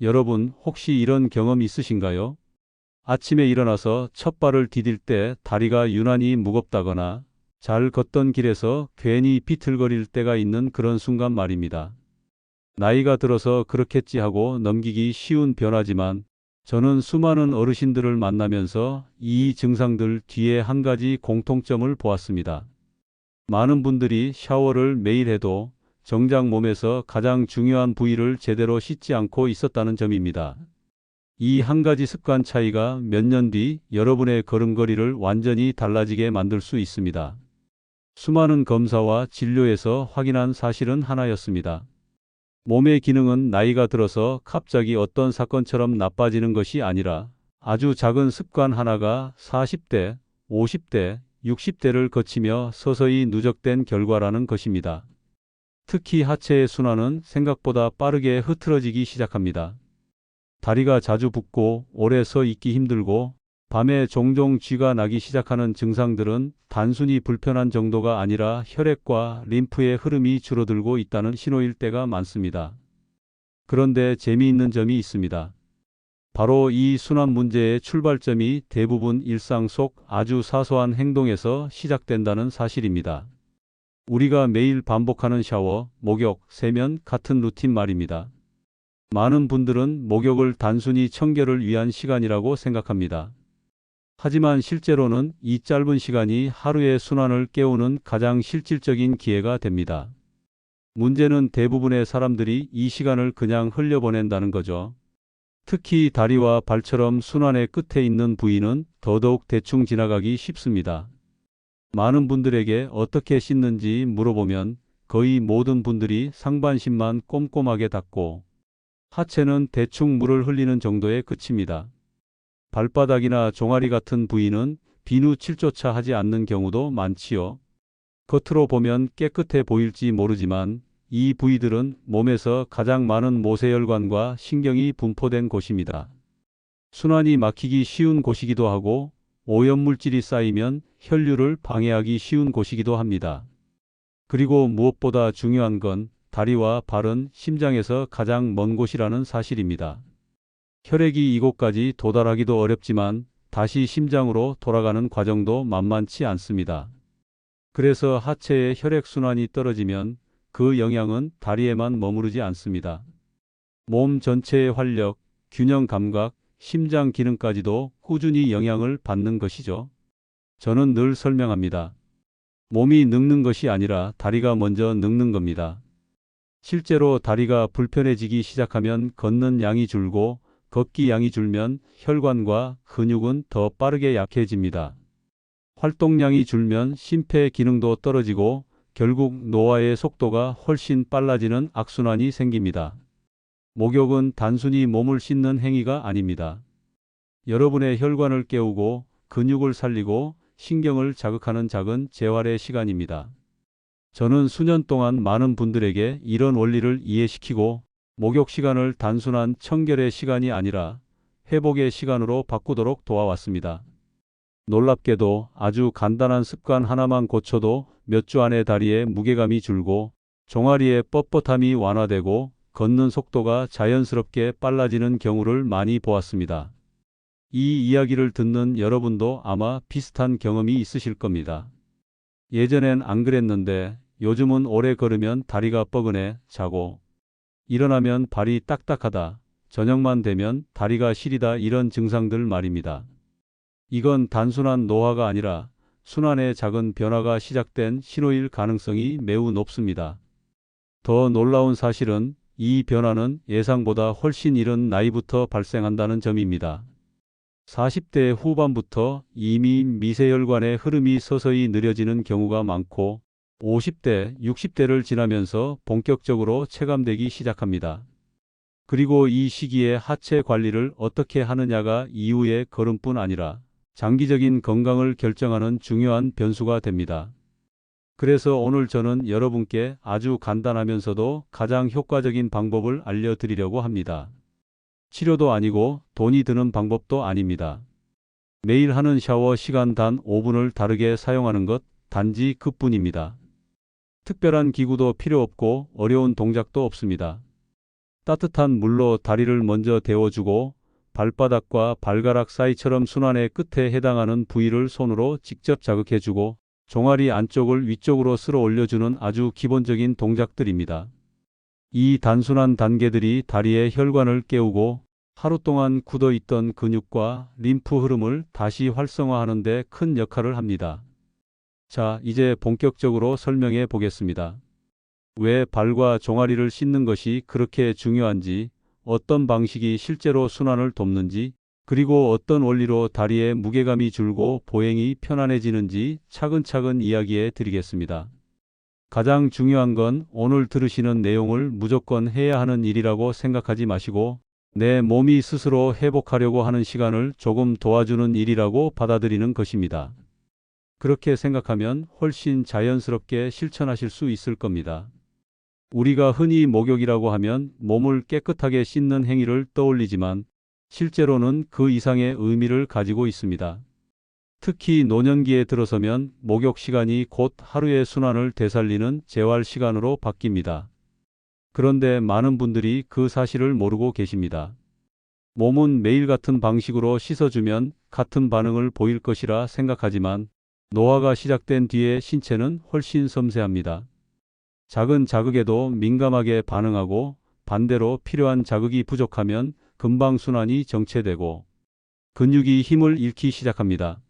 여러분 혹시 이런 경험 있으신가요? 아침에 일어나서 첫 발을 디딜 때 다리가 유난히 무겁다거나 잘 걷던 길에서 괜히 비틀거릴 때가 있는 그런 순간 말입니다. 나이가 들어서 그렇겠지 하고 넘기기 쉬운 변화지만 저는 수많은 어르신들을 만나면서 이 증상들 뒤에 한 가지 공통점을 보았습니다. 많은 분들이 샤워를 매일 해도 정작 몸에서 가장 중요한 부위를 제대로 씻지 않고 있었다는 점입니다. 이 한 가지 습관 차이가 몇 년 뒤 여러분의 걸음걸이를 완전히 달라지게 만들 수 있습니다. 수많은 검사와 진료에서 확인한 사실은 하나였습니다. 몸의 기능은 나이가 들어서 갑자기 어떤 사건처럼 나빠지는 것이 아니라 아주 작은 습관 하나가 40대, 50대, 60대를 거치며 서서히 누적된 결과라는 것입니다. 특히 하체의 순환은 생각보다 빠르게 흐트러지기 시작합니다. 다리가 자주 붓고 오래 서 있기 힘들고 밤에 종종 쥐가 나기 시작하는 증상들은 단순히 불편한 정도가 아니라 혈액과 림프의 흐름이 줄어들고 있다는 신호일 때가 많습니다. 그런데 재미있는 점이 있습니다. 바로 이 순환 문제의 출발점이 대부분 일상 속 아주 사소한 행동에서 시작된다는 사실입니다. 우리가 매일 반복하는 샤워, 목욕, 세면 같은 루틴 말입니다. 많은 분들은 목욕을 단순히 청결을 위한 시간이라고 생각합니다. 하지만 실제로는 이 짧은 시간이 하루의 순환을 깨우는 가장 실질적인 기회가 됩니다. 문제는 대부분의 사람들이 이 시간을 그냥 흘려보낸다는 거죠. 특히 다리와 발처럼 순환의 끝에 있는 부위는 더더욱 대충 지나가기 쉽습니다. 많은 분들에게 어떻게 씻는지 물어보면 거의 모든 분들이 상반신만 꼼꼼하게 닦고 하체는 대충 물을 흘리는 정도에 그칩니다. 발바닥이나 종아리 같은 부위는 비누 칠조차 하지 않는 경우도 많지요. 겉으로 보면 깨끗해 보일지 모르지만 이 부위들은 몸에서 가장 많은 모세혈관과 신경이 분포된 곳입니다. 순환이 막히기 쉬운 곳이기도 하고 오염물질이 쌓이면 혈류를 방해하기 쉬운 곳이기도 합니다. 그리고 무엇보다 중요한 건 다리와 발은 심장에서 가장 먼 곳이라는 사실입니다. 혈액이 이곳까지 도달하기도 어렵지만 다시 심장으로 돌아가는 과정도 만만치 않습니다. 그래서 하체의 혈액순환이 떨어지면 그 영향은 다리에만 머무르지 않습니다. 몸 전체의 활력, 균형 감각, 심장 기능까지도 꾸준히 영향을 받는 것이죠. 저는 늘 설명합니다. 몸이 늙는 것이 아니라 다리가 먼저 늙는 겁니다. 실제로 다리가 불편해지기 시작하면 걷는 양이 줄고 걷기 양이 줄면 혈관과 근육은 더 빠르게 약해집니다. 활동량이 줄면 심폐 기능도 떨어지고 결국 노화의 속도가 훨씬 빨라지는 악순환이 생깁니다. 목욕은 단순히 몸을 씻는 행위가 아닙니다. 여러분의 혈관을 깨우고 근육을 살리고 신경을 자극하는 작은 재활의 시간입니다. 저는 수년 동안 많은 분들에게 이런 원리를 이해시키고 목욕 시간을 단순한 청결의 시간이 아니라 회복의 시간으로 바꾸도록 도와왔습니다. 놀랍게도 아주 간단한 습관 하나만 고쳐도 몇 주 안에 다리에 무게감이 줄고 종아리의 뻣뻣함이 완화되고 걷는 속도가 자연스럽게 빨라지는 경우를 많이 보았습니다. 이 이야기를 듣는 여러분도 아마 비슷한 경험이 있으실 겁니다. 예전엔 안 그랬는데 요즘은 오래 걸으면 다리가 뻐근해 자고 일어나면 발이 딱딱하다. 저녁만 되면 다리가 시리다 이런 증상들 말입니다. 이건 단순한 노화가 아니라 순환의 작은 변화가 시작된 신호일 가능성이 매우 높습니다. 더 놀라운 사실은 이 변화는 예상보다 훨씬 이른 나이부터 발생한다는 점입니다. 40대 후반부터 이미 미세혈관의 흐름이 서서히 느려지는 경우가 많고 50대, 60대를 지나면서 본격적으로 체감되기 시작합니다. 그리고 이 시기에 하체 관리를 어떻게 하느냐가 이후의 걸음뿐 아니라 장기적인 건강을 결정하는 중요한 변수가 됩니다. 그래서 오늘 저는 여러분께 아주 간단하면서도 가장 효과적인 방법을 알려드리려고 합니다. 치료도 아니고 돈이 드는 방법도 아닙니다. 매일 하는 샤워 시간 단 5분을 다르게 사용하는 것 단지 그뿐입니다. 특별한 기구도 필요 없고 어려운 동작도 없습니다. 따뜻한 물로 다리를 먼저 데워주고 발바닥과 발가락 사이처럼 순환의 끝에 해당하는 부위를 손으로 직접 자극해주고 종아리 안쪽을 위쪽으로 쓸어 올려주는 아주 기본적인 동작들입니다. 이 단순한 단계들이 다리의 혈관을 깨우고 하루 동안 굳어 있던 근육과 림프 흐름을 다시 활성화하는 데 큰 역할을 합니다. 자, 이제 본격적으로 설명해 보겠습니다. 왜 발과 종아리를 씻는 것이 그렇게 중요한지, 어떤 방식이 실제로 순환을 돕는지, 그리고 어떤 원리로 다리의 무게감이 줄고 보행이 편안해지는지 차근차근 이야기해 드리겠습니다. 가장 중요한 건 오늘 들으시는 내용을 무조건 해야 하는 일이라고 생각하지 마시고 내 몸이 스스로 회복하려고 하는 시간을 조금 도와주는 일이라고 받아들이는 것입니다. 그렇게 생각하면 훨씬 자연스럽게 실천하실 수 있을 겁니다. 우리가 흔히 목욕이라고 하면 몸을 깨끗하게 씻는 행위를 떠올리지만 실제로는 그 이상의 의미를 가지고 있습니다. 특히 노년기에 들어서면 목욕 시간이 곧 하루의 순환을 되살리는 재활 시간으로 바뀝니다. 그런데 많은 분들이 그 사실을 모르고 계십니다. 몸은 매일 같은 방식으로 씻어주면 같은 반응을 보일 것이라 생각하지만 노화가 시작된 뒤에 신체는 훨씬 섬세합니다. 작은 자극에도 민감하게 반응하고 반대로 필요한 자극이 부족하면 금방 순환이 정체되고 근육이 힘을 잃기 시작합니다.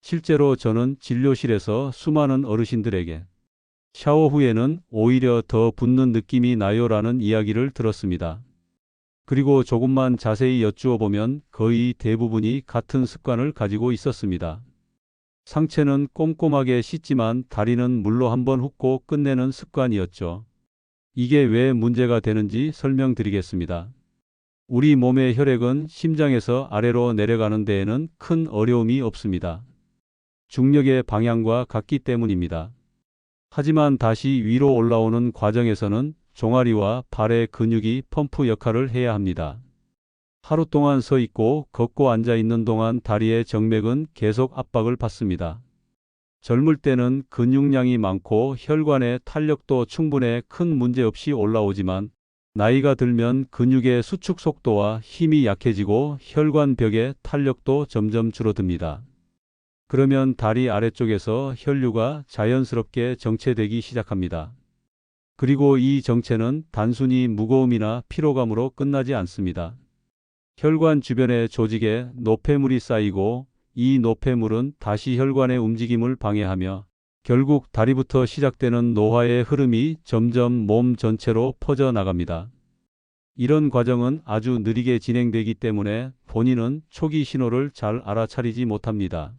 실제로 저는 진료실에서 수많은 어르신들에게 샤워 후에는 오히려 더 붓는 느낌이 나요 라는 이야기를 들었습니다. 그리고 조금만 자세히 여쭈어 보면 거의 대부분이 같은 습관을 가지고 있었습니다. 상체는 꼼꼼하게 씻지만 다리는 물로 한번 훑고 끝내는 습관이었죠. 이게 왜 문제가 되는지 설명드리겠습니다. 우리 몸의 혈액은 심장에서 아래로 내려가는 데에는 큰 어려움이 없습니다. 중력의 방향과 같기 때문입니다. 하지만 다시 위로 올라오는 과정에서는 종아리와 발의 근육이 펌프 역할을 해야 합니다. 하루 동안 서 있고 걷고 앉아 있는 동안 다리의 정맥은 계속 압박을 받습니다. 젊을 때는 근육량이 많고 혈관의 탄력도 충분해 큰 문제 없이 올라오지만 나이가 들면 근육의 수축 속도와 힘이 약해지고 혈관 벽의 탄력도 점점 줄어듭니다. 그러면 다리 아래쪽에서 혈류가 자연스럽게 정체되기 시작합니다. 그리고 이 정체는 단순히 무거움이나 피로감으로 끝나지 않습니다. 혈관 주변의 조직에 노폐물이 쌓이고 이 노폐물은 다시 혈관의 움직임을 방해하며 결국 다리부터 시작되는 노화의 흐름이 점점 몸 전체로 퍼져 나갑니다. 이런 과정은 아주 느리게 진행되기 때문에 본인은 초기 신호를 잘 알아차리지 못합니다.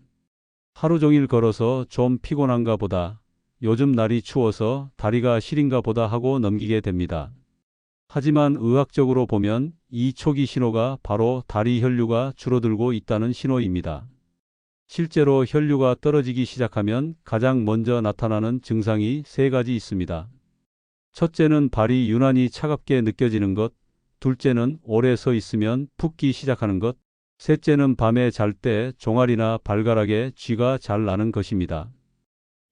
하루 종일 걸어서 좀 피곤한가 보다. 요즘 날이 추워서 다리가 시린가 보다 하고 넘기게 됩니다. 하지만 의학적으로 보면 이 초기 신호가 바로 다리 혈류가 줄어들고 있다는 신호입니다. 실제로 혈류가 떨어지기 시작하면 가장 먼저 나타나는 증상이 세 가지 있습니다. 첫째는 발이 유난히 차갑게 느껴지는 것, 둘째는 오래 서 있으면 붓기 시작하는 것, 셋째는 밤에 잘 때 종아리나 발가락에 쥐가 잘 나는 것입니다.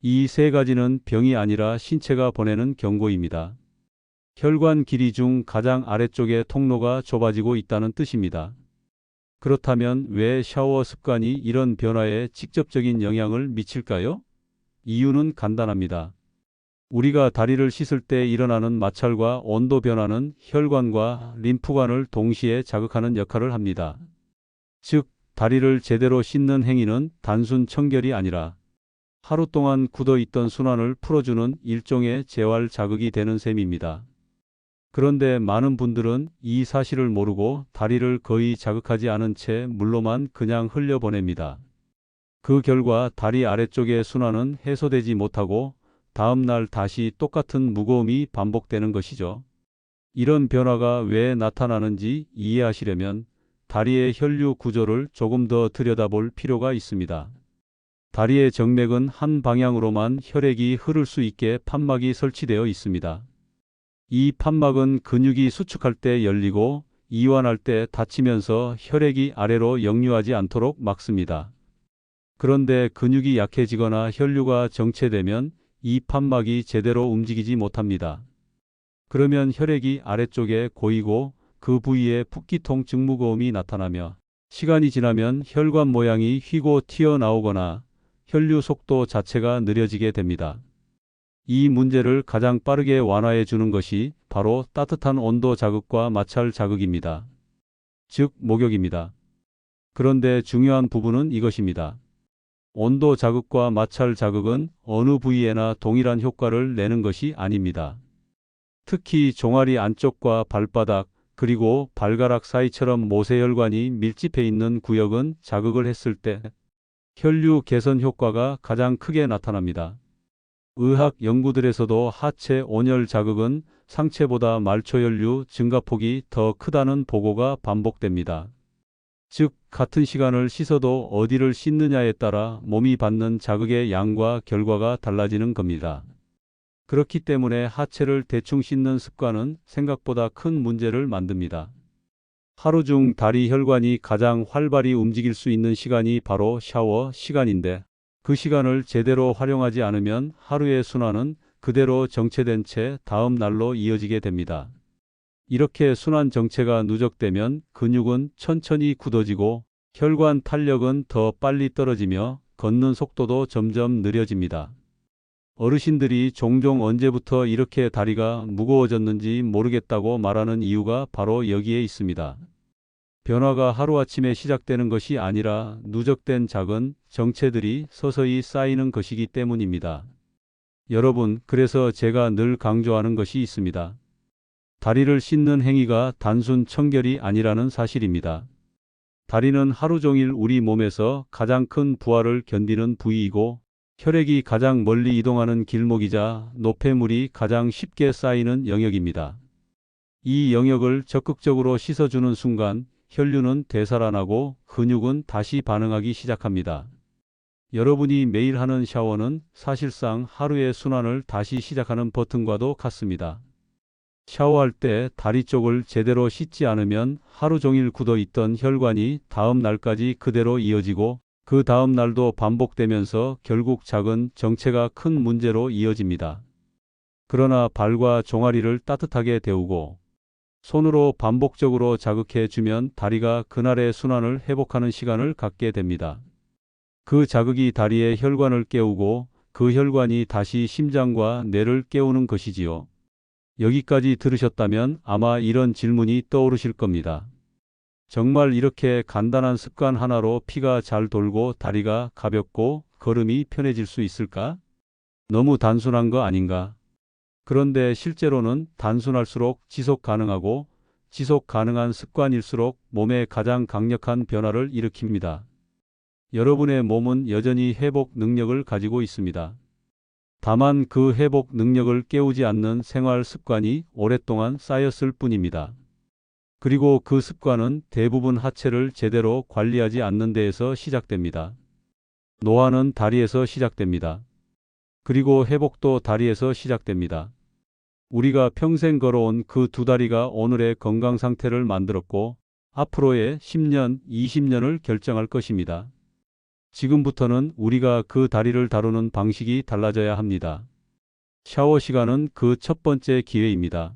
이 세 가지는 병이 아니라 신체가 보내는 경고입니다. 혈관 길이 중 가장 아래쪽의 통로가 좁아지고 있다는 뜻입니다. 그렇다면 왜 샤워 습관이 이런 변화에 직접적인 영향을 미칠까요? 이유는 간단합니다. 우리가 다리를 씻을 때 일어나는 마찰과 온도 변화는 혈관과 림프관을 동시에 자극하는 역할을 합니다. 즉, 다리를 제대로 씻는 행위는 단순 청결이 아니라 하루 동안 굳어 있던 순환을 풀어주는 일종의 재활 자극이 되는 셈입니다. 그런데 많은 분들은 이 사실을 모르고 다리를 거의 자극하지 않은 채 물로만 그냥 흘려보냅니다. 그 결과 다리 아래쪽의 순환은 해소되지 못하고 다음 날 다시 똑같은 무거움이 반복되는 것이죠. 이런 변화가 왜 나타나는지 이해하시려면 다리의 혈류 구조를 조금 더 들여다볼 필요가 있습니다. 다리의 정맥은 한 방향으로만 혈액이 흐를 수 있게 판막이 설치되어 있습니다. 이 판막은 근육이 수축할 때 열리고 이완할 때 닫히면서 혈액이 아래로 역류하지 않도록 막습니다. 그런데 근육이 약해지거나 혈류가 정체되면 이 판막이 제대로 움직이지 못합니다. 그러면 혈액이 아래쪽에 고이고 그 부위에 붓기통 증무고음이 나타나며 시간이 지나면 혈관 모양이 휘고 튀어나오거나 혈류 속도 자체가 느려지게 됩니다. 이 문제를 가장 빠르게 완화해 주는 것이 바로 따뜻한 온도 자극과 마찰 자극입니다. 즉, 목욕입니다. 그런데 중요한 부분은 이것입니다. 온도 자극과 마찰 자극은 어느 부위에나 동일한 효과를 내는 것이 아닙니다. 특히 종아리 안쪽과 발바닥, 그리고 발가락 사이처럼 모세혈관이 밀집해 있는 구역은 자극을 했을 때 혈류 개선 효과가 가장 크게 나타납니다. 의학 연구들에서도 하체 온열 자극은 상체보다 말초혈류 증가폭이 더 크다는 보고가 반복됩니다. 즉, 같은 시간을 씻어도 어디를 씻느냐에 따라 몸이 받는 자극의 양과 결과가 달라지는 겁니다. 그렇기 때문에 하체를 대충 씻는 습관은 생각보다 큰 문제를 만듭니다. 하루 중 다리 혈관이 가장 활발히 움직일 수 있는 시간이 바로 샤워 시간인데 그 시간을 제대로 활용하지 않으면 하루의 순환은 그대로 정체된 채 다음 날로 이어지게 됩니다. 이렇게 순환 정체가 누적되면 근육은 천천히 굳어지고 혈관 탄력은 더 빨리 떨어지며 걷는 속도도 점점 느려집니다. 어르신들이 종종 언제부터 이렇게 다리가 무거워졌는지 모르겠다고 말하는 이유가 바로 여기에 있습니다. 변화가 하루아침에 시작되는 것이 아니라 누적된 작은 정체들이 서서히 쌓이는 것이기 때문입니다. 여러분, 그래서 제가 늘 강조하는 것이 있습니다. 다리를 씻는 행위가 단순 청결이 아니라는 사실입니다. 다리는 하루 종일 우리 몸에서 가장 큰 부하를 견디는 부위이고 혈액이 가장 멀리 이동하는 길목이자 노폐물이 가장 쉽게 쌓이는 영역입니다. 이 영역을 적극적으로 씻어주는 순간 혈류는 되살아나고 근육은 다시 반응하기 시작합니다. 여러분이 매일 하는 샤워는 사실상 하루의 순환을 다시 시작하는 버튼과도 같습니다. 샤워할 때 다리 쪽을 제대로 씻지 않으면 하루 종일 굳어 있던 혈관이 다음 날까지 그대로 이어지고 그 다음 날도 반복되면서 결국 작은 정체가 큰 문제로 이어집니다. 그러나 발과 종아리를 따뜻하게 데우고 손으로 반복적으로 자극해 주면 다리가 그날의 순환을 회복하는 시간을 갖게 됩니다. 그 자극이 다리의 혈관을 깨우고 그 혈관이 다시 심장과 뇌를 깨우는 것이지요. 여기까지 들으셨다면 아마 이런 질문이 떠오르실 겁니다. 정말 이렇게 간단한 습관 하나로 피가 잘 돌고 다리가 가볍고 걸음이 편해질 수 있을까? 너무 단순한 거 아닌가? 그런데 실제로는 단순할수록 지속 가능하고 지속 가능한 습관일수록 몸에 가장 강력한 변화를 일으킵니다. 여러분의 몸은 여전히 회복 능력을 가지고 있습니다. 다만 그 회복 능력을 깨우지 않는 생활 습관이 오랫동안 쌓였을 뿐입니다. 그리고 그 습관은 대부분 하체를 제대로 관리하지 않는 데에서 시작됩니다. 노화는 다리에서 시작됩니다. 그리고 회복도 다리에서 시작됩니다. 우리가 평생 걸어온 그 두 다리가 오늘의 건강 상태를 만들었고 앞으로의 10년, 20년을 결정할 것입니다. 지금부터는 우리가 그 다리를 다루는 방식이 달라져야 합니다. 샤워 시간은 그 첫 번째 기회입니다.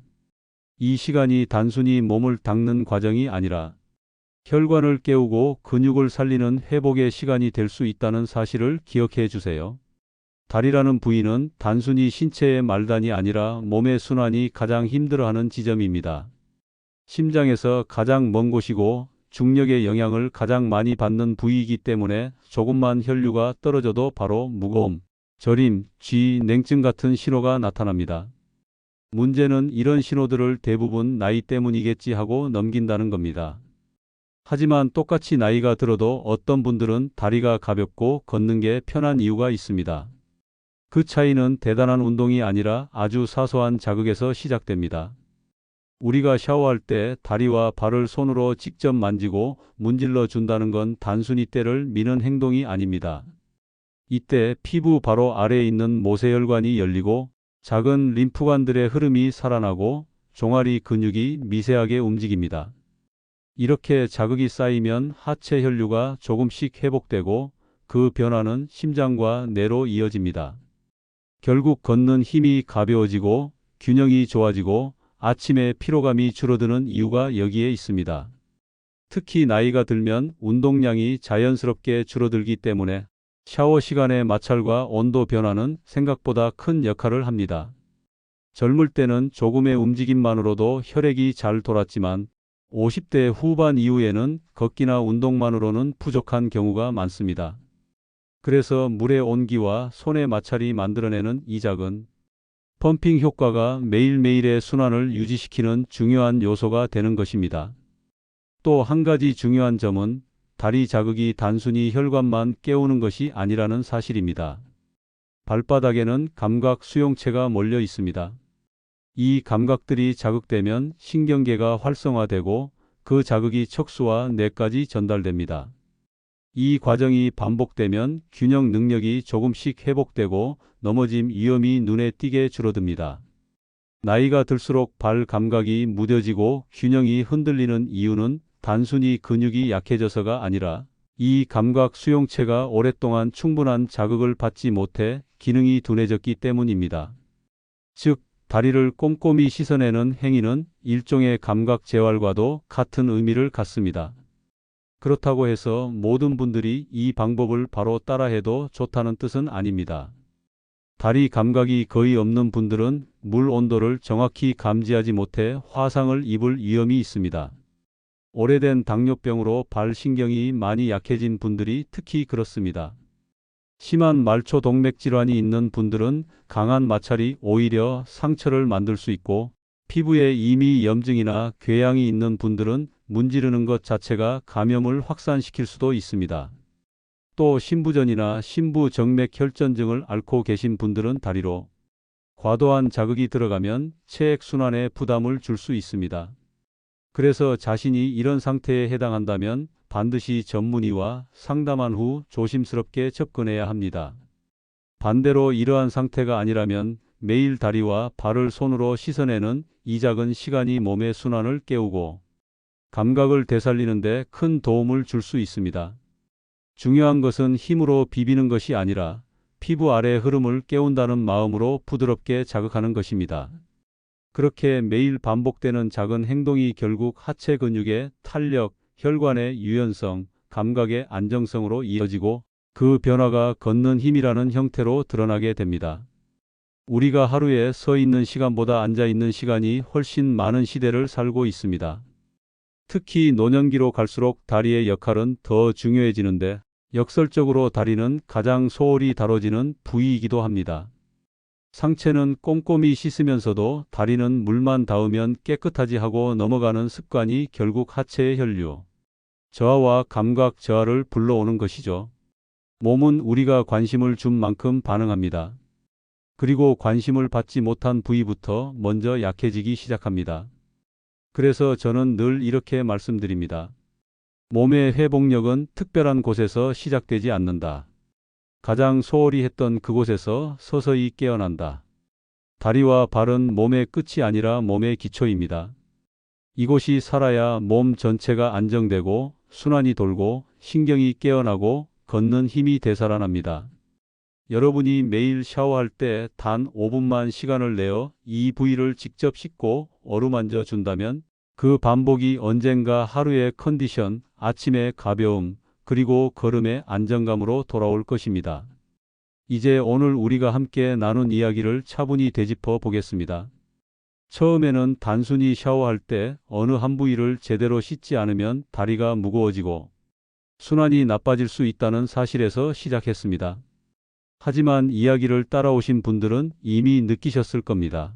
이 시간이 단순히 몸을 닦는 과정이 아니라 혈관을 깨우고 근육을 살리는 회복의 시간이 될 수 있다는 사실을 기억해 주세요. 다리라는 부위는 단순히 신체의 말단이 아니라 몸의 순환이 가장 힘들어하는 지점입니다. 심장에서 가장 먼 곳이고 중력의 영향을 가장 많이 받는 부위이기 때문에 조금만 혈류가 떨어져도 바로 무거움, 저림, 쥐, 냉증 같은 신호가 나타납니다. 문제는 이런 신호들을 대부분 나이 때문이겠지 하고 넘긴다는 겁니다. 하지만 똑같이 나이가 들어도 어떤 분들은 다리가 가볍고 걷는 게 편한 이유가 있습니다. 그 차이는 대단한 운동이 아니라 아주 사소한 자극에서 시작됩니다. 우리가 샤워할 때 다리와 발을 손으로 직접 만지고 문질러 준다는 건 단순히 때를 미는 행동이 아닙니다. 이때 피부 바로 아래에 있는 모세혈관이 열리고 작은 림프관들의 흐름이 살아나고 종아리 근육이 미세하게 움직입니다. 이렇게 자극이 쌓이면 하체 혈류가 조금씩 회복되고 그 변화는 심장과 뇌로 이어집니다. 결국 걷는 힘이 가벼워지고 균형이 좋아지고 아침에 피로감이 줄어드는 이유가 여기에 있습니다. 특히 나이가 들면 운동량이 자연스럽게 줄어들기 때문에 샤워 시간의 마찰과 온도 변화는 생각보다 큰 역할을 합니다. 젊을 때는 조금의 움직임만으로도 혈액이 잘 돌았지만 50대 후반 이후에는 걷기나 운동만으로는 부족한 경우가 많습니다. 그래서 물의 온기와 손의 마찰이 만들어내는 이 작은 펌핑 효과가 매일매일의 순환을 유지시키는 중요한 요소가 되는 것입니다. 또 한 가지 중요한 점은 다리 자극이 단순히 혈관만 깨우는 것이 아니라는 사실입니다. 발바닥에는 감각 수용체가 몰려 있습니다. 이 감각들이 자극되면 신경계가 활성화되고 그 자극이 척수와 뇌까지 전달됩니다. 이 과정이 반복되면 균형 능력이 조금씩 회복되고 넘어짐 위험이 눈에 띄게 줄어듭니다. 나이가 들수록 발 감각이 무뎌지고 균형이 흔들리는 이유는 단순히 근육이 약해져서가 아니라 이 감각 수용체가 오랫동안 충분한 자극을 받지 못해 기능이 둔해졌기 때문입니다. 즉, 다리를 꼼꼼히 씻어내는 행위는 일종의 감각 재활과도 같은 의미를 갖습니다. 그렇다고 해서 모든 분들이 이 방법을 바로 따라해도 좋다는 뜻은 아닙니다. 다리 감각이 거의 없는 분들은 물 온도를 정확히 감지하지 못해 화상을 입을 위험이 있습니다. 오래된 당뇨병으로 발신경이 많이 약해진 분들이 특히 그렇습니다. 심한 말초 동맥 질환이 있는 분들은 강한 마찰이 오히려 상처를 만들 수 있고 피부에 이미 염증이나 궤양이 있는 분들은 문지르는 것 자체가 감염을 확산시킬 수도 있습니다. 또 신부전이나 신부정맥 혈전증을 앓고 계신 분들은 다리로 과도한 자극이 들어가면 체액 순환에 부담을 줄 수 있습니다. 그래서 자신이 이런 상태에 해당한다면 반드시 전문의와 상담한 후 조심스럽게 접근해야 합니다. 반대로 이러한 상태가 아니라면 매일 다리와 발을 손으로 씻어내는 이 작은 시간이 몸의 순환을 깨우고 감각을 되살리는데 큰 도움을 줄 수 있습니다. 중요한 것은 힘으로 비비는 것이 아니라 피부 아래 흐름을 깨운다는 마음으로 부드럽게 자극하는 것입니다. 그렇게 매일 반복되는 작은 행동이 결국 하체 근육의 탄력, 혈관의 유연성, 감각의 안정성으로 이어지고 그 변화가 걷는 힘이라는 형태로 드러나게 됩니다. 우리가 하루에 서 있는 시간보다 앉아 있는 시간이 훨씬 많은 시대를 살고 있습니다. 특히 노년기로 갈수록 다리의 역할은 더 중요해지는데 역설적으로 다리는 가장 소홀히 다뤄지는 부위이기도 합니다. 상체는 꼼꼼히 씻으면서도 다리는 물만 닿으면 깨끗하지 하고 넘어가는 습관이 결국 하체의 혈류, 저하와 감각 저하를 불러오는 것이죠. 몸은 우리가 관심을 준 만큼 반응합니다. 그리고 관심을 받지 못한 부위부터 먼저 약해지기 시작합니다. 그래서 저는 늘 이렇게 말씀드립니다. 몸의 회복력은 특별한 곳에서 시작되지 않는다. 가장 소홀히 했던 그곳에서 서서히 깨어난다. 다리와 발은 몸의 끝이 아니라 몸의 기초입니다. 이곳이 살아야 몸 전체가 안정되고 순환이 돌고 신경이 깨어나고 걷는 힘이 되살아납니다. 여러분이 매일 샤워할 때 단 5분만 시간을 내어 이 부위를 직접 씻고 어루만져 준다면 그 반복이 언젠가 하루의 컨디션, 아침의 가벼움, 그리고 걸음의 안정감으로 돌아올 것입니다. 이제 오늘 우리가 함께 나눈 이야기를 차분히 되짚어 보겠습니다. 처음에는 단순히 샤워할 때 어느 한 부위를 제대로 씻지 않으면 다리가 무거워지고 순환이 나빠질 수 있다는 사실에서 시작했습니다. 하지만 이야기를 따라오신 분들은 이미 느끼셨을 겁니다.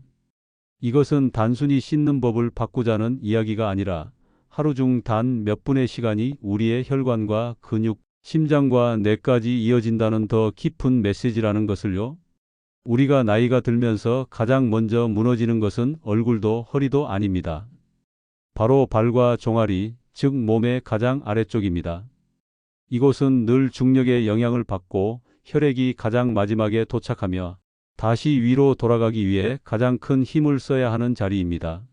이것은 단순히 씻는 법을 바꾸자는 이야기가 아니라 하루 중 단 몇 분의 시간이 우리의 혈관과 근육, 심장과 뇌까지 이어진다는 더 깊은 메시지라는 것을요. 우리가 나이가 들면서 가장 먼저 무너지는 것은 얼굴도 허리도 아닙니다. 바로 발과 종아리, 즉 몸의 가장 아래쪽입니다. 이곳은 늘 중력의 영향을 받고 혈액이 가장 마지막에 도착하며 다시 위로 돌아가기 위해 가장 큰 힘을 써야 하는 자리입니다.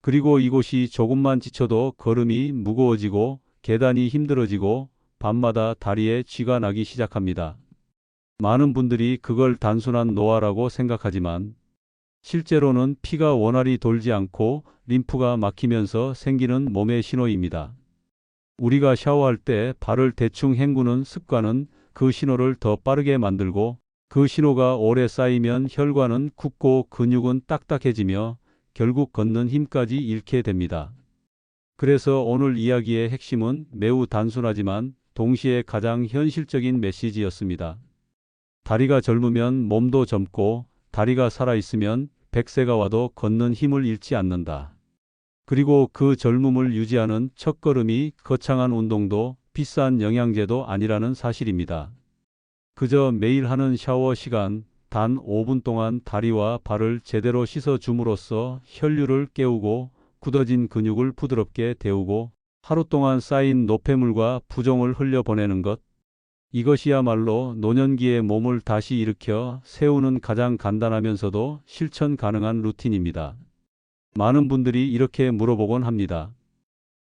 그리고 이곳이 조금만 지쳐도 걸음이 무거워지고 계단이 힘들어지고 밤마다 다리에 쥐가 나기 시작합니다. 많은 분들이 그걸 단순한 노화라고 생각하지만 실제로는 피가 원활히 돌지 않고 림프가 막히면서 생기는 몸의 신호입니다. 우리가 샤워할 때 발을 대충 헹구는 습관은 그 신호를 더 빠르게 만들고 그 신호가 오래 쌓이면 혈관은 굳고 근육은 딱딱해지며 결국 걷는 힘까지 잃게 됩니다. 그래서 오늘 이야기의 핵심은 매우 단순하지만 동시에 가장 현실적인 메시지였습니다. 다리가 젊으면 몸도 젊고 다리가 살아있으면 백세가 와도 걷는 힘을 잃지 않는다. 그리고 그 젊음을 유지하는 첫걸음이 거창한 운동도 비싼 영양제도 아니라는 사실입니다. 그저 매일 하는 샤워 시간 단 5분 동안 다리와 발을 제대로 씻어 줌으로써 혈류를 깨우고 굳어진 근육을 부드럽게 데우고 하루 동안 쌓인 노폐물과 부종을 흘려보내는 것. 이것이야말로 노년기의 몸을 다시 일으켜 세우는 가장 간단하면서도 실천 가능한 루틴입니다. 많은 분들이 이렇게 물어보곤 합니다.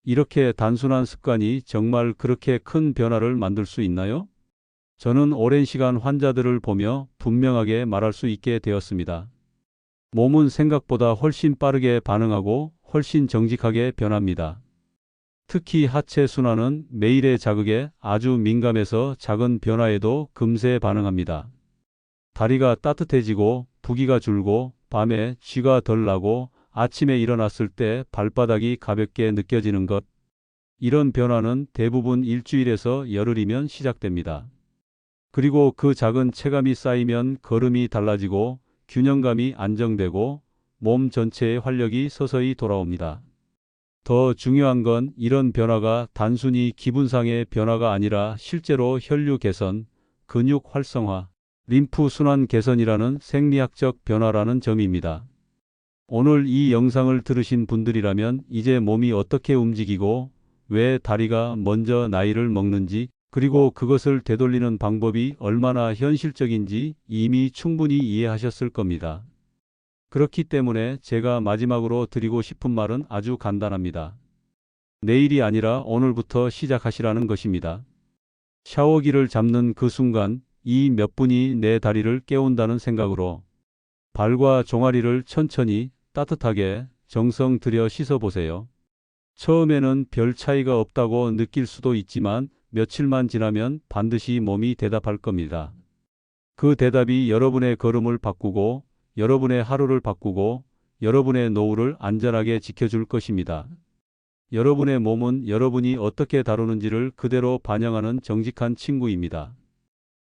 이렇게 단순한 습관이 정말 그렇게 큰 변화를 만들 수 있나요? 저는 오랜 시간 환자들을 보며 분명하게 말할 수 있게 되었습니다. 몸은 생각보다 훨씬 빠르게 반응하고 훨씬 정직하게 변합니다. 특히 하체 순환은 매일의 자극에 아주 민감해서 작은 변화에도 금세 반응합니다. 다리가 따뜻해지고 부기가 줄고 밤에 쥐가 덜 나고 아침에 일어났을 때 발바닥이 가볍게 느껴지는 것. 이런 변화는 대부분 일주일에서 열흘이면 시작됩니다. 그리고 그 작은 체감이 쌓이면 걸음이 달라지고 균형감이 안정되고 몸 전체의 활력이 서서히 돌아옵니다. 더 중요한 건 이런 변화가 단순히 기분상의 변화가 아니라 실제로 혈류 개선, 근육 활성화, 림프 순환 개선이라는 생리학적 변화라는 점입니다. 오늘 이 영상을 들으신 분들이라면 이제 몸이 어떻게 움직이고 왜 다리가 먼저 나이를 먹는지 그리고 그것을 되돌리는 방법이 얼마나 현실적인지 이미 충분히 이해하셨을 겁니다. 그렇기 때문에 제가 마지막으로 드리고 싶은 말은 아주 간단합니다. 내일이 아니라 오늘부터 시작하시라는 것입니다. 샤워기를 잡는 그 순간 이 몇 분이 내 다리를 깨운다는 생각으로 발과 종아리를 천천히 따뜻하게 정성 들여 씻어보세요. 처음에는 별 차이가 없다고 느낄 수도 있지만 며칠만 지나면 반드시 몸이 대답할 겁니다. 그 대답이 여러분의 걸음을 바꾸고 여러분의 하루를 바꾸고 여러분의 노후를 안전하게 지켜줄 것입니다. 여러분의 몸은 여러분이 어떻게 다루는지를 그대로 반영하는 정직한 친구입니다.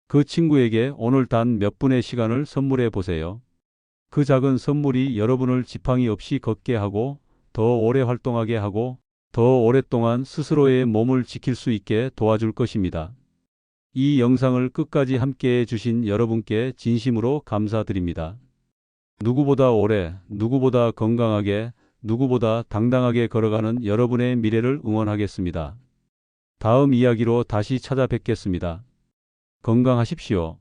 그 친구에게 오늘 단 몇 분의 시간을 선물해 보세요. 그 작은 선물이 여러분을 지팡이 없이 걷게 하고 더 오래 활동하게 하고 더 오랫동안 스스로의 몸을 지킬 수 있게 도와줄 것입니다. 이 영상을 끝까지 함께 해 주신 여러분께 진심으로 감사드립니다. 누구보다 오래, 누구보다 건강하게, 누구보다 당당하게 걸어가는 여러분의 미래를 응원하겠습니다. 다음 이야기로 다시 찾아뵙겠습니다. 건강하십시오.